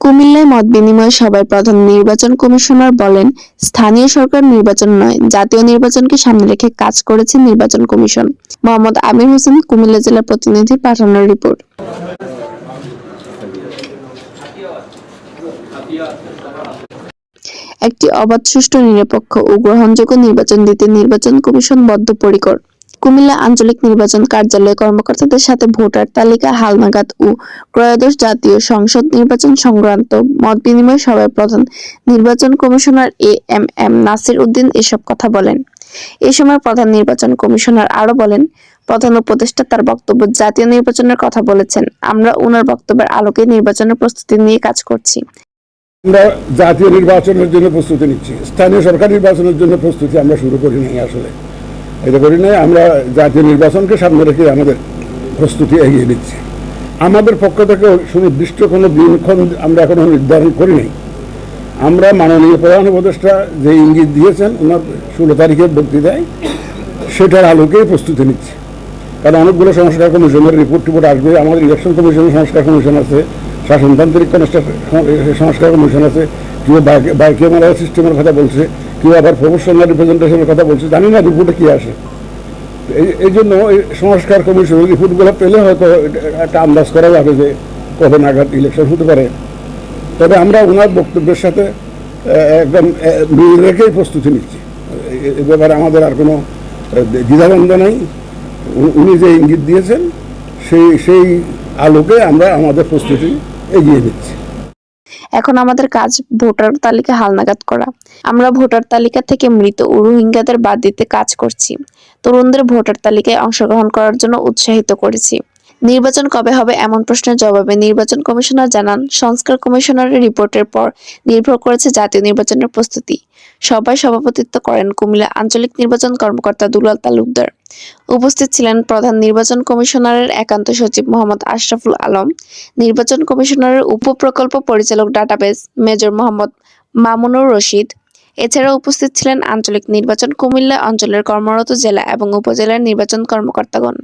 কুমিল্লায় মত বিনিময় সভায় প্রধান নির্বাচন কমিশনার বলেন, স্থানীয় সরকার নির্বাচন নয়, জাতীয় নির্বাচনকে সামনে রেখে কাজ করেছে নির্বাচন কমিশন। মোহাম্মদ আমির হোসেন, কুমিল্লা জেলা প্রতিনিধি, পাঠানোর রিপোর্ট। একটি অবাধ, সুষ্ঠু, নিরপেক্ষ ও গ্রহণযোগ্য নির্বাচন দিতে নির্বাচন কমিশন বদ্ধপরিকর। কুমিল্লা আঞ্চলিক নির্বাচন কার্যালয়ে কর্মকর্তাদের সাথে ভোটার তালিকা, হালনাগাদ ও ত্রয়োদশ জাতীয় সংসদ নির্বাচন সংক্রান্ত মত বিনিময় সভায় প্রধান নির্বাচন commissioner A M M Nasir Uddin এসব কথা বলেন। এ সময় প্রধান নির্বাচন কমিশনার আরও বলেন, প্রধান উপদেষ্টা তার বক্তব্য জাতীয় নির্বাচনের কথা বলেছেন। আমরা ওনার বক্তব্যের আলোকে নির্বাচনের প্রস্তুতি নিয়ে কাজ করছি। আমরা জাতীয় নির্বাচনের জন্য প্রস্তুতি নিচ্ছি। স্থানীয় সরকার নির্বাচনের জন্য প্রস্তুতি আমরা শুরু করি নাই আসলে। এটা করি নাই আমরা জাতীয় নির্বাচনকে সামনে রেখে আমাদের প্রস্তুতি এগিয়ে দিচ্ছি আমাদের পক্ষ থেকে সুনির্দিষ্ট কোনো দিনক্ষণ আমরা এখনও নির্ধারণ করি নাই আমরা মাননীয় প্রধান উপদেষ্টা যে ইঙ্গিত দিয়েছেন ওনার ষোলো তারিখের বক্তৃতায় সেটার আলোকেই প্রস্তুতি নিচ্ছি কারণ অনেকগুলো সংস্কার কমিশনের রিপোর্ট টিপোর্ট আসবে আমাদের ইলেকশন কমিশনের সংস্কার কমিশন আছে শাসনতান্ত্রিক সংস্কার কমিশন আছে কেউ বাইক্যামেরা সিস্টেমের কথা বলছে কেউ আবার প্রফেশনাল রিপ্রেজেন্টেশনের কথা বলছে জানি না রিপোর্টে কি আসে। এই- এই জন্য এই সংস্কার কমিশনের রিপোর্টগুলো পেলে হয়তো একটা আন্দাজ করা যাবে যে কবে নাগাদ ইলেকশন হতে পারে। তবে আমরা ওনার বক্তব্যের সাথে একদম মিল রেখেই প্রস্তুতি নিচ্ছি। এ- ব্যাপারে আমাদের আর কোনো আহ, দ্বিধাদ্বন্দ্ব নেই। উনি যে ইঙ্গিত দিয়েছেন সেই সেই আলোকে আমরা আমাদের প্রস্তুতি এগিয়ে নিচ্ছি। এখন আমাদের কাজ ভোটার তালিকা হালনাগাদ করা। আমরা ভোটার তালিকা থেকে মৃত ও রোহিঙ্গাদের বাদ দিতে কাজ করছি। তরুণদের ভোটার তালিকায় অংশগ্রহণ করার জন্য উৎসাহিত করেছি। নির্বাচন কবে হবে এমন প্রশ্নের জবাবে নির্বাচন কমিশনার জানান, সংস্কার কমিশনারের রিপোর্টের পর নির্ভর করেছে জাতীয় নির্বাচনের প্রস্তুতি। সভায় সভাপতিত্ব করেন কুমিল্লা আঞ্চলিক নির্বাচন কর্মকর্তা দুলাল তালুকদার। উপস্থিত ছিলেন প্রধান নির্বাচন কমিশনারের একান্ত সচিব মোহাম্মদ আশরাফুল আলম, নির্বাচন কমিশনারের উপপ্রকল্প পরিচালক ডাটাবেস মেজর মোহাম্মদ মামুনুর রশিদ। এছাড়া উপস্থিত ছিলেন আঞ্চলিক নির্বাচন কুমিল্লা অঞ্চলের কর্মরত জেলা এবং উপজেলার নির্বাচন কর্মকর্তাগণ।